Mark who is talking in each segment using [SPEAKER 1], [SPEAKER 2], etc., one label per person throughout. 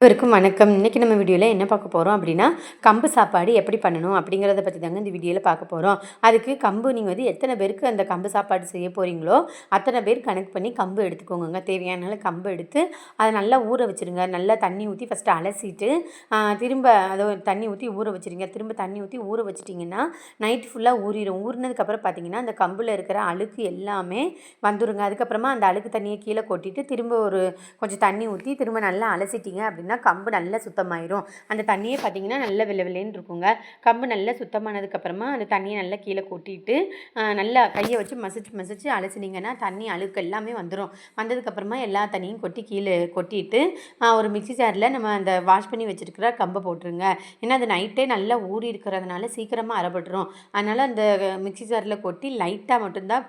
[SPEAKER 1] அனைவருக்கும் வணக்கம். இன்றைக்கி நம்ம வீடியோவில் என்ன பார்க்க போகிறோம் அப்படின்னா கம்பு சாப்பாடு எப்படி பண்ணணும் அப்படிங்கிறத பற்றி தாங்க இந்த வீடியோவில் பார்க்க போகிறோம் அதுக்கு கம்பு நீங்கள் வந்து எத்தனை பேருக்கு அந்த கம்பு சாப்பாடு செய்ய போகிறீங்களோ அத்தனை பேர் கணக்கு பண்ணி கம்பு எடுத்துக்கோங்க தேவையான கம்பு எடுத்து அதை நல்லா ஊற வச்சுருங்க. நல்லா தண்ணி ஊற்றி ஃபஸ்ட்டு அலசிட்டு திரும்ப அதை தண்ணி ஊற்றி ஊற வச்சுருங்க. திரும்ப தண்ணி ஊற்றி ஊற வச்சிட்டிங்கன்னா நைட் ஃபுல்லாக ஊறிடும் ஊறினதுக்கப்புறம் பார்த்தீங்கன்னா அந்த கம்பில் இருக்கிற அழுக்கு எல்லாமே வந்துடுங்க அதுக்கப்புறமா அந்த அழுக்கு தண்ணியை கீழே கொட்டிட்டு திரும்ப ஒரு கொஞ்சம் தண்ணி ஊற்றி திரும்ப நல்லா அலசிட்டிங்க அப்படின்னு அப்படின்னா கம்பு நல்லா சுத்தமாயிரும். அந்த தண்ணியே பார்த்திங்கன்னா நல்ல வெள்ளை வெள்ளைன்னு இருக்குங்க. கம்பு நல்லா சுத்தமானதுக்கப்புறமா அந்த தண்ணியை நல்லா கீழே கொட்டிட்டு நல்லா கையை வச்சு மசிச்சு மசிச்சு அலசினீங்கன்னா தண்ணி அழுக்கு எல்லாமே வந்துடும் வந்ததுக்கப்புறமா எல்லா தண்ணியும் கொட்டி கீழே கொட்டிட்டு ஒரு மிக்சி ஜாரில் நம்ம அந்த வாஷ் பண்ணி வச்சுருக்கிற கம்பை போட்டுருங்க. ஏன்னா அது நைட்டே நல்லா ஊறி இருக்கிறதுனால சீக்கிரமாக அறப்பட்டுரும் அதனால் அந்த மிக்சி ஜாரில் கொட்டி லைட்டாக மட்டும்தான்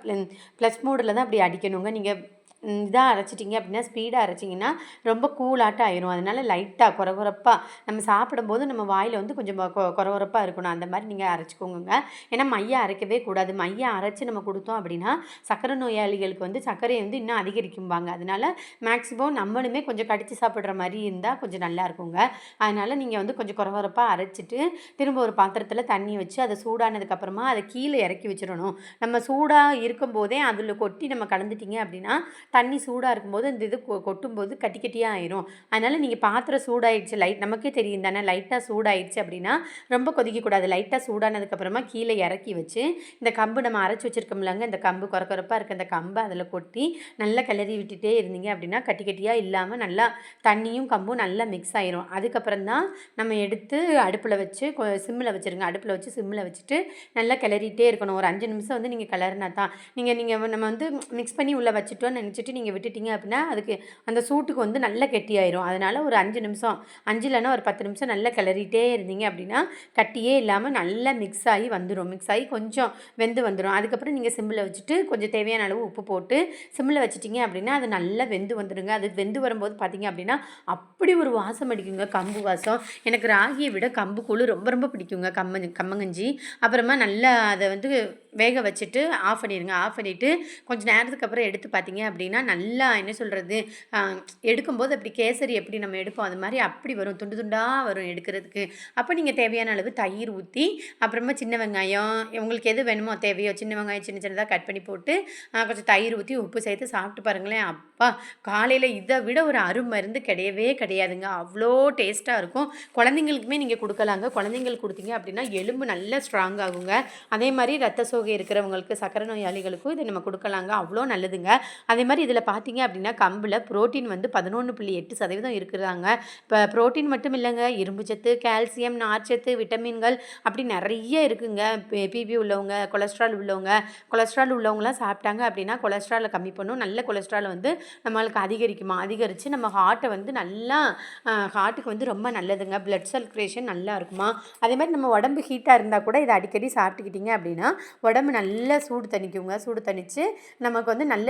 [SPEAKER 1] ப்ளஸ் மூடில் தான் அப்படி அடிக்கணுங்க. நீங்கள் இதாக அரைச்சிட்டிங்க அப்படின்னா ஸ்பீடாக அரைச்சிங்கன்னா ரொம்ப கூலாட்டம் ஆயிரும். அதனால் லைட்டாக குறகுறப்பாக நம்ம சாப்பிடும்போது நம்ம வாயில் வந்து கொஞ்சம் கொ குறகுறப்பாக இருக்கணும். அந்த மாதிரி நீங்கள் அரைச்சிக்கோங்க ஏன்னா மையம் அரைக்கவே கூடாது. மையம் அரைச்சி நம்ம கொடுத்தோம் அப்படின்னா சக்கரை நோயாளிகளுக்கு வந்து சர்க்கரையை வந்து இன்னும் அதிகரிக்கும்பாங்க. அதனால் மேக்ஸிமம் நம்மளுமே கொஞ்சம் கடித்து சாப்பிட்ற மாதிரி இருந்தால் கொஞ்சம் நல்லா இருக்குங்க. அதனால் நீங்கள் வந்து கொஞ்சம் குறகுறப்பாக அரைச்சிட்டு திரும்ப ஒரு பாத்திரத்தில் தண்ணி வச்சு அதை சூடானதுக்கப்புறமா அதை கீழே இறக்கி வச்சிடணும். நம்ம சூடாக இருக்கும்போதே அதில் கொட்டி நம்ம கலந்துட்டிங்க அப்படின்னா தண்ணி சூடாக இருக்கும்போது அந்த இது கொ கொட்டும்போது கட்டி கட்டியாக ஆயிரும். அதனால் நீங்கள் பாத்திரம் சூடாயிடுச்சு லைட் நமக்கே தெரியும் தானே லைட்டாக சூடாயிடுச்சு அப்படின்னா ரொம்ப கொதிக்கக்கூடாது. லைட்டாக சூடானதுக்கப்புறமா கீழே இறக்கி வச்சு இந்த கம்பு நம்ம அரைச்சி வச்சுருக்கோம்லங்க இந்த கம்பு குறக்குறப்பாக இருக்க இந்த கம்பை அதில் கொட்டி நல்லா கிளறி விட்டுட்டே இருந்தீங்க அப்படின்னா கட்டி கட்டியாக இல்லாமல் நல்லா தண்ணியும் கம்பும் நல்லா மிக்ஸ் ஆயிரும். அதுக்கப்புறம் தான் நம்ம எடுத்து அடுப்பில் வச்சு சிம்மில் வச்சுருங்க. அடுப்பில் வச்சு சிம்மில் வச்சுட்டு நல்லா கிளறிட்டே இருக்கணும். ஒரு அஞ்சு நிமிஷம் வந்து நீங்கள் கிளறினா தான். நீங்கள் நீங்கள் நம்ம வந்து மிக்ஸ் பண்ணி உள்ளே வச்சுட்டோன்னு நினச்சி வச்சுட்டு நீங்கள் விட்டுட்டீங்க அப்படின்னா அதுக்கு அந்த சூட்டுக்கு வந்து நல்லா கெட்டியாயிரும். அதனால் ஒரு அஞ்சு நிமிஷம் அஞ்சு இல்லைன்னா ஒரு பத்து நிமிஷம் நல்லா கிளறிட்டே இருந்தீங்க அப்படின்னா கட்டியே இல்லாமல் நல்லா மிக்ஸ் ஆகி வந்துடும் மிக்ஸ் ஆகி கொஞ்சம் வெந்து வந்துடும் அதுக்கப்புறம் நீங்கள் சிம்மில் வச்சுட்டு கொஞ்சம் தேவையான அளவு உப்பு போட்டு சிம்மில் வச்சுட்டிங்க அப்படின்னா அது நல்லா வெந்து வந்துடுங்க அது வெந்து வரும்போது பார்த்தீங்க அப்படின்னா அப்படி ஒரு வாசம் அடிக்குங்க. கம்பு வாசம். எனக்கு ராகியை விட கம்பு கூழ் ரொம்ப ரொம்ப பிடிக்குங்க. கம்ம கம்மங்கஞ்சி. அப்புறமா நல்லா அதை வந்து வேக வச்சுட்டு ஆஃப் பண்ணிடுங்க. ஆஃப் பண்ணிவிட்டு கொஞ்சம் நேரத்துக்கு அப்புறம் எடுத்து பார்த்தீங்க அப்படின்னா நல்லா என்ன சொல்கிறது எடுக்கும்போது அப்படி கேசரி எப்படி நம்ம எடுப்போம் அது மாதிரி அப்படி வரும் துண்டு துண்டாக வரும் எடுக்கிறதுக்கு. அப்போ நீங்கள் தேவையான அளவு தயிர் ஊற்றி அப்புறமா சின்ன வெங்காயம் உங்களுக்கு எது வேணுமோ தேவையோ சின்ன வெங்காயம் சின்ன சின்னதாக கட் பண்ணி போட்டு கொஞ்சம் தயிர் ஊற்றி உப்பு சேர்த்து சாப்பிட்டு பாருங்களேன். அப்பா காலையில் இதை விட ஒரு அருமருந்து கிடையவே கிடையாதுங்க. அவ்வளோ டேஸ்ட்டாக இருக்கும். குழந்தைங்களுக்குமே நீங்கள் கொடுக்கலாங்க. குழந்தைங்களுக்கு கொடுத்தீங்க அப்படின்னா எலும்பு நல்லா ஸ்ட்ராங் ஆகுங்க. அதே மாதிரி ரத்த சோகை இருக்கிறவங்களுக்கு சக்கரை நோயாளிகளுக்கும் இதை நம்ம கொடுக்கலாங்க. அவ்வளோ நல்லதுங்க. அதே மாதிரி இதில் பார்த்தீங்க அப்படின்னா கம்பில் ப்ரோட்டீன் வந்து பதினொன்று புள்ளி எட்டு சதவீதம் இருக்கிறாங்க. இப்போ ப்ரோட்டீன் மட்டும் இல்லைங்க இரும்பு சத்து கால்சியம் நார்ச்சத்து விட்டமின்கள் அப்படி நிறைய இருக்குங்க. பிபி உள்ளவங்க கொலஸ்ட்ரால் உள்ளவங்க கொலஸ்ட்ரால் உள்ளவங்களாம் சாப்பிட்டாங்க அப்படின்னா கொலஸ்ட்ராலை கம்மி பண்ணும். நல்ல கொலஸ்ட்ரால் வந்து நம்மளுக்கு அதிகரிக்குமா? அதிகரித்து நம்ம ஹார்ட்டை வந்து நல்லா ஹார்ட்டுக்கு வந்து ரொம்ப நல்லதுங்க. பிளட் சர்க்குலேஷன் நல்லா இருக்குமா? அதே மாதிரி நம்ம உடம்பு ஹீட்டாக இருந்தால் கூட இதை அடிக்கடி சாப்பிட்டுக்கிட்டிங்க அப்படின்னா உடம்பு நல்லா சூடு தணிக்குங்க. சூடு தணித்து நமக்கு வந்து நல்ல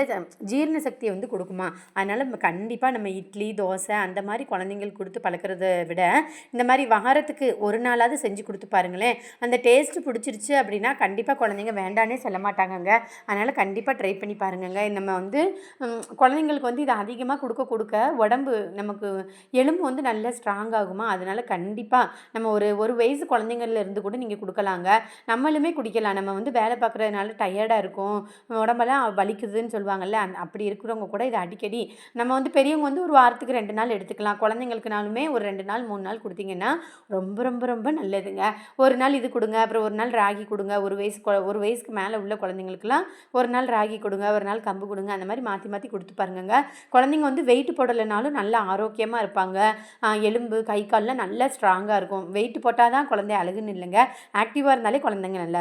[SPEAKER 1] ஜீரண சக்தியை வந்து கொடுக்குமா? அதனால் நம்ம கண்டிப்பாக நம்ம இட்லி தோசை அந்த மாதிரி குழந்தைங்களுக்கு கொடுத்து பழக்கிறத விட இந்த மாதிரி வாரத்துக்கு ஒரு நாளாவது செஞ்சு கொடுத்து பாருங்களேன். அந்த டேஸ்ட்டு பிடிச்சிருச்சு அப்படின்னா கண்டிப்பாக குழந்தைங்க வேண்டானே சொல்ல மாட்டாங்கங்க. அதனால் கண்டிப்பாக ட்ரை பண்ணி பாருங்கங்க. நம்ம வந்து குழந்தைங்களுக்கு வந்து இதை அதிகமாக கொடுக்க கொடுக்க உடம்பு நமக்கு எலும்பு வந்து நல்லா ஸ்ட்ராங் ஆகுமா? அதனால் கண்டிப்பாக நம்ம ஒரு ஒரு வயசு குழந்தைங்கள்ல இருந்து கூட நீங்கள் கொடுக்கலாங்க. நம்மளுமே குடிக்கலாம். நம்ம வந்து வேலை பார்க்குறதுனால டயர்டாக இருக்கும். உடம்பெல்லாம் வலிக்குதுன்னு சொல்லுவாங்கல்ல அப்படி இருக்கிறவங்க கூட இதை அடிக்கடி நம்ம வந்து பெரியவங்க வந்து ஒரு வாரத்துக்கு ரெண்டு நாள் எடுத்துக்கலாம். குழந்தைங்களுக்குனாலுமே ஒரு ரெண்டு நாள் மூணு நாள் கொடுத்தீங்கன்னா ரொம்ப ரொம்ப ரொம்ப நல்லதுங்க. ஒரு நாள் இது கொடுங்க அப்புறம் ஒரு நாள் ராகி கொடுங்க. ஒரு வயசு ஒரு வயசுக்கு மேலே உள்ள குழந்தைங்களுக்குலாம் ஒரு நாள் ராகி கொடுங்க ஒரு நாள் கம்பு கொடுங்க அந்த மாதிரி மாற்றி மாற்றி கொடுத்து பாருங்கங்க. குழந்தைங்க வந்து வெயிட் போடலைனாலும் நல்லா ஆரோக்கியமாக இருப்பாங்க. எலும்பு கை கால்லாம் நல்லா ஸ்ட்ராங்காக இருக்கும். வெயிட் போட்டால் தான் குழந்தை அழகுன்னு இல்லைங்க. ஆக்டிவாக இருந்தாலே குழந்தைங்க நல்லா